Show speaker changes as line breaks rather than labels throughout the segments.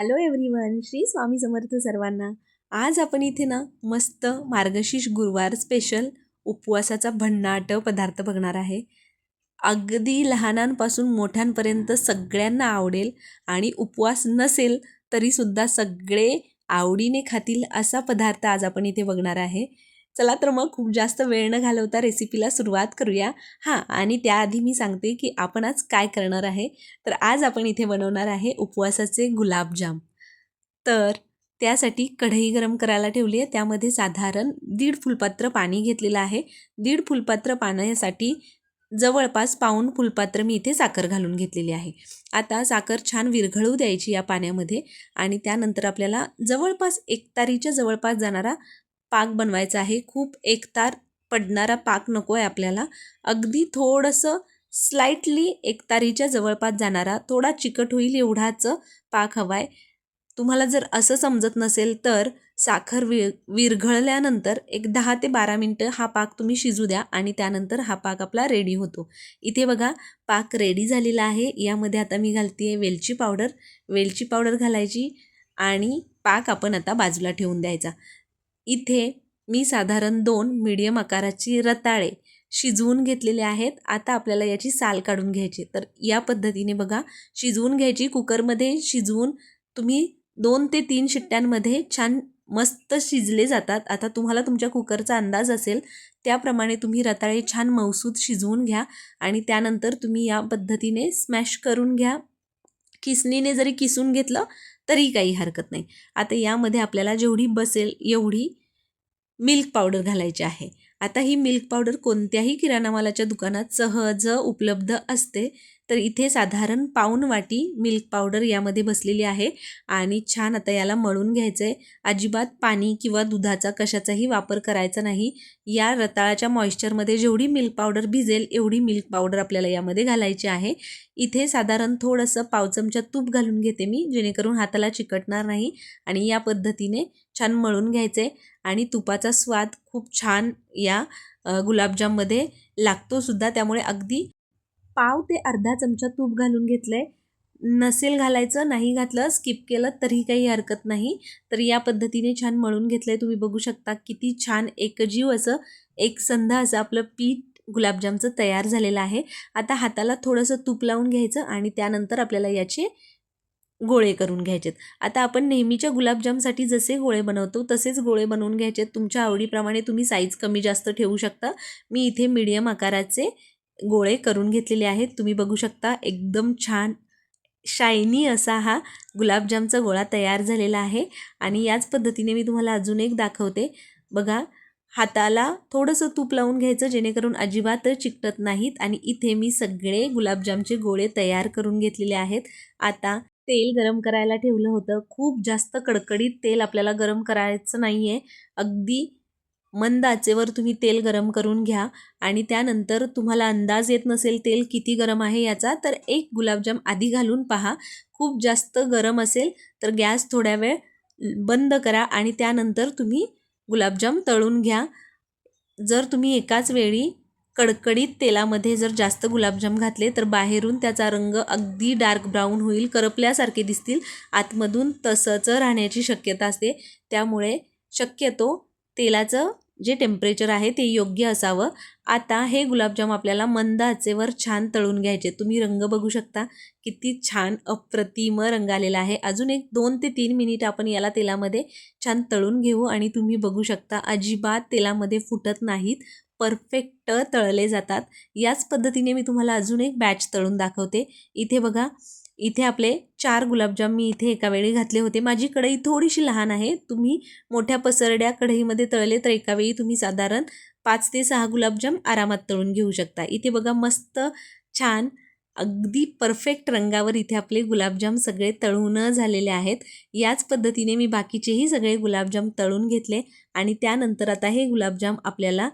Hello everyone Shri Swami Samarth सर्वांना. आज आपण इथे ना मस्त मार्गशीर्ष गुरुवार स्पेशल उपवासाचा भन्नाट पदार्थ बघणार आहे. अगदी लहानांपासून मोठ्यांपर्यंत सगळ्यांना आवडेल आणि उपवास नसेल तरीसुद्धा सगळे आवडीने खातील असा पदार्थ आज आपण इथे बघणार आहे. चला तर मग खूप जास्त वेळ न घालवता रेसिपीला सुरुवात करूया. हां आणि त्याआधी मी सांगते की आपण आज काय करणार आहे. तर आज आपण इथे बनवणार आहे उपवासाचे गुलाबजाम. तर त्यासाठी कढई गरम करायला ठेवली आहे त्यामध्ये साधारण दीड फुलपात्र पाणी घेतलेलं आहे. दीड फुलपात्र पाण्यासाठी जवळपास पाऊण फुलपात्र मी इथे साखर घालून घेतलेली आहे. आता साखर छान विरघळू द्यायची या पाण्यामध्ये आणि त्यानंतर आपल्याला जवळपास एक तारीच्या जवळपास जाणारा पाक बनवायचा आहे. खूप एकतार पडणारा पाक नको आहे आपल्याला. अगदी थोडंसं स्लाइटली एकतारीच्या जवळपास जाणारा थोडा चिकट होईल एवढाच पाक हवा आहे तुम्हाला जर असं समजत नसेल तर साखर विर विरघळल्यानंतर एक दहा ते बारा मिनटं हा पाक तुम्ही शिजू द्या आणि त्यानंतर हा पाक आपला रेडी होतो. इथे बघा पाक रेडी झालेला आहे. यामध्ये आता मी घालते आहे वेलची पावडर. वेलची पावडर घालायची आणि पाक आपण आता बाजूला ठेवून द्यायचा. इथे मी साधारण दोन मीडियम आकाराची रताळे शिजवून घेतलेले आहेत. आता आपल्याला याची साल काढून घ्यायची. तर या पद्धतीने बघा शिजवून घ्यायची कुकरमध्ये शिजवून तुम्ही दोन ते तीन शिट्ट्यांमध्ये छान मस्त शिजले जातात. आता तुम्हाला तुमच्या कुकरचा अंदाज असेल त्याप्रमाणे तुम्ही रताळे छान मौसूद शिजवून घ्या आणि त्यानंतर तुम्ही या पद्धतीने स्मॅश करून घ्या. किसणीने जरी किसून घेतलं तरी काही हरकत नाही. आता यामध्ये आपल्याला जेवढी बसेल एवढी मिल्क पावडर घालायची आहे. आता ही मिल्क पावडर कोणत्याही किराणा मालाच्या दुकानात सहज उपलब्ध असते. तर इथे साधारण पाऊन वाटी मिल्क पावडर यामध्ये बसलेली आहे आणि छान आता याला मळून घ्यायचं आहे अजिबात पाणी किंवा दुधाचा कशाचाही वापर करायचा नाही. या रताळाच्या मॉइश्चरमध्ये जेवढी मिल्क पावडर भिजेल एवढी मिल्क पावडर आपल्याला यामध्ये घालायची आहे. इथे साधारण थोडंसं पाव चमचा तूप घालून घेते मी जेणेकरून हाताला चिकटणार नाही आणि या पद्धतीने छान मळून घ्यायचे आणि तुपाचा स्वाद खूप छान या गुलाबजाममध्ये लागतो सुद्धा त्यामुळे अगदी पाव ते अर्धा चमचा तूप घालून घेतलं आहे नसेल घालायचं नाही घातलं स्किप केलं तरी काही हरकत नाही. तर या पद्धतीने छान मळून घेतलं आहे तुम्ही बघू शकता किती छान एकजीव असं एक संध असं आपलं पीठ गुलाबजामचं तयार झालेलं आहे. आता हाताला थोडंसं तूप लावून घ्यायचं आणि त्यानंतर आपल्याला याचे गोळे करून घ्यायचेत. आता आपण नेहमीच्या गुलाबजामसाठी जसे गोळे बनवतो तसेच गोळे बनवून घ्यायचेत. तुमच्या आवडीप्रमाणे तुम्ही साईज कमी जास्त ठेवू शकता. मी इथे मीडियम आकाराचे गोळे करून घेतलेले आहेत. तुम्ही बघू शकता एकदम छान शायनी असा हा गुलाबजामचा गोळा तयार झालेला आहे. आणि याच पद्धतीने मी तुम्हाला अजून एक दाखवते. बघा हाताला थोडंसं तूप लावून घ्यायचं जेणेकरून अजिबात चिकटत नाहीत. आणि इथे मी सगळे गुलाबजामचे गोळे तयार करून घेतलेले आहेत. आता तेल गरम करायला ठेवलं होतं. खूप जास्त कडकडीत तेल आपल्याला गरम करायचं नाही आहे अगदी मंद आचेवर तुम्ही तेल गरम करून घ्या आणि त्यानंतर तुम्हाला अंदाज येत नसेल तेल किती गरम आहे याचा तर एक गुलाबजाम आधी घालून पहा. खूप जास्त गरम असेल तर गॅस थोड्या वेळ बंद करा आणि त्यानंतर तुम्ही गुलाबजाम तळून घ्या. जर तुम्ही एकाच वेळी कडकडीत तेलामध्ये जर जास्त गुलाबजाम घातले तर बाहेरून त्याचा रंग अगदी डार्क ब्राऊन होईल करपल्यासारखे दिसतील. आतमधून तसंच राहण्याची शक्यता असते. त्यामुळे शक्यतो तेलाचं जे टेम्परेचर आहे ते योग्य असावं. आता हे गुलाबजाम आपल्याला मंद आचेवर छान तळून घ्यायचे. तुम्ही रंग बघू शकता. किती छान अप्रतिम रंग आलेला आहे. अजून एक दोन ते तीन मिनिट आपण याला तेलामध्ये छान तळून घेऊ आणि तुम्ही बघू शकता अजिबात तेलामध्ये फुटत नाहीत. परफेक्ट तळले जातात. याच पद्धतीने मी तुम्हाला अजून एक बॅच तळून दाखवते. इथे बघा इथे आपले चार गुलाबजाम मी इथे एका वेळी घातले होते. माझी कढई थोडीशी लहान आहे. तुम्ही मोठ्या पसरड्या कढईमध्ये तळले तर एका वेळी तुम्ही साधारण पाच ते सहा गुलाबजाम आरामात तळून घेऊ शकता. इथे बघा मस्त छान अगदी परफेक्ट रंगावर इथे आपले गुलाबजाम सगळे तळून झालेले आहेत. याच पद्धतीने मी बाकीचेही सगळे गुलाबजाम तळून घेतले आणि त्यानंतर आता हे गुलाबजाम आपल्याला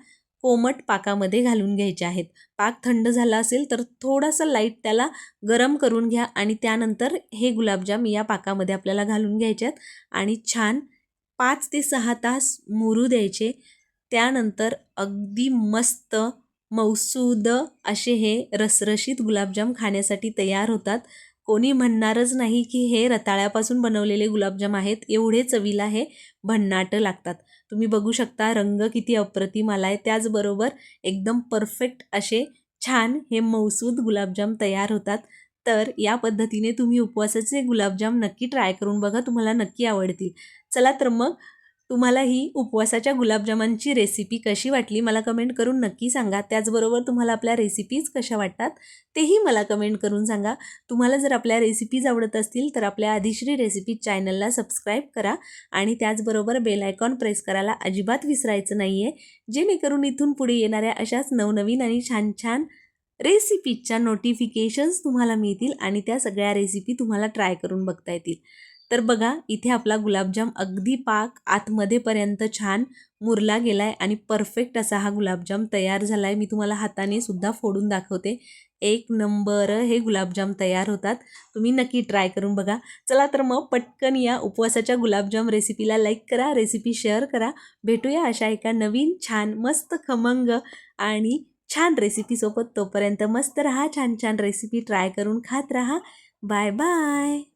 कोमट पाकामध्ये घालून घ्यायचे आहेत. पाक थंड झाला असेल तर थोडासा लाइट त्याला गरम करून घ्या आणि त्यानंतर हे गुलाबजाम या पाकामध्ये आपल्याला घालून घ्यायच्यात आणि छान पाच ते सहा तास मुरू द्यायचे. त्यानंतर अगदी मस्त मौसूद असे हे रसरशीत गुलाबजाम खाण्यासाठी तयार होतात. कोणी म्हणणारच नाही की हे रताळ्यापासून बनवलेले गुलाबजाम आहेत एवढे चवीला हे भन्नाट लागतात. तुम्ही बघू शकता रंग किती अप्रतिम आला आहे त्याचबरोबर एकदम परफेक्ट असे छान हे मौसूद गुलाबजाम तयार होतात. तर या पद्धतीने तुम्ही उपवासाचे गुलाबजाम नक्की ट्राय करून बघा तुम्हाला नक्की आवडतील. चला तर मग तुम्हाला ही उपवासाच्या गुलाबजामांची रेसिपी कशी वाटली मला कमेंट करून नक्की सांगा. त्याचबरोबर तुम्हाला आपल्या रेसिपीज कशा वाटतात तेही मला कमेंट करून सांगा. तुम्हाला जर आपल्या रेसिपीज आवडत असतील तर आपल्या आधीश्री रेसिपी चॅनलला सबस्क्राईब करा आणि त्याचबरोबर बेल आयकॉन प्रेस करायला अजिबात विसरायचं नाही आहे जेणेकरून इथून पुढे येणाऱ्या अशाच नवनवीन आणि छान छान रेसिपीजच्या नोटिफिकेशन्स तुम्हाला मिळतील आणि त्या सगळ्या रेसिपी तुम्हाला ट्राय करून बघता येतील. तर बघा इथे आपला गुलाबजाम अगदी पाक आतमध्येपर्यंत छान मुरला गेला आहे आणि परफेक्ट असा हा गुलाबजाम तयार झाला आहे मी तुम्हाला हाताने सुद्धा फोडून दाखवते. एक नंबर हे गुलाबजाम तयार होतात. तुम्ही नक्की ट्राय करून बघा. चला तर मग पटकन या उपवासाच्या गुलाबजाम रेसिपीला लाईक करा रेसिपी शेअर करा. भेटूया अशा एका नवीन छान मस्त खमंग आणि छान रेसिपीसोबत. तोपर्यंत मस्त रहा छान छान रेसिपी ट्राय करून खात राहा. Bye bye.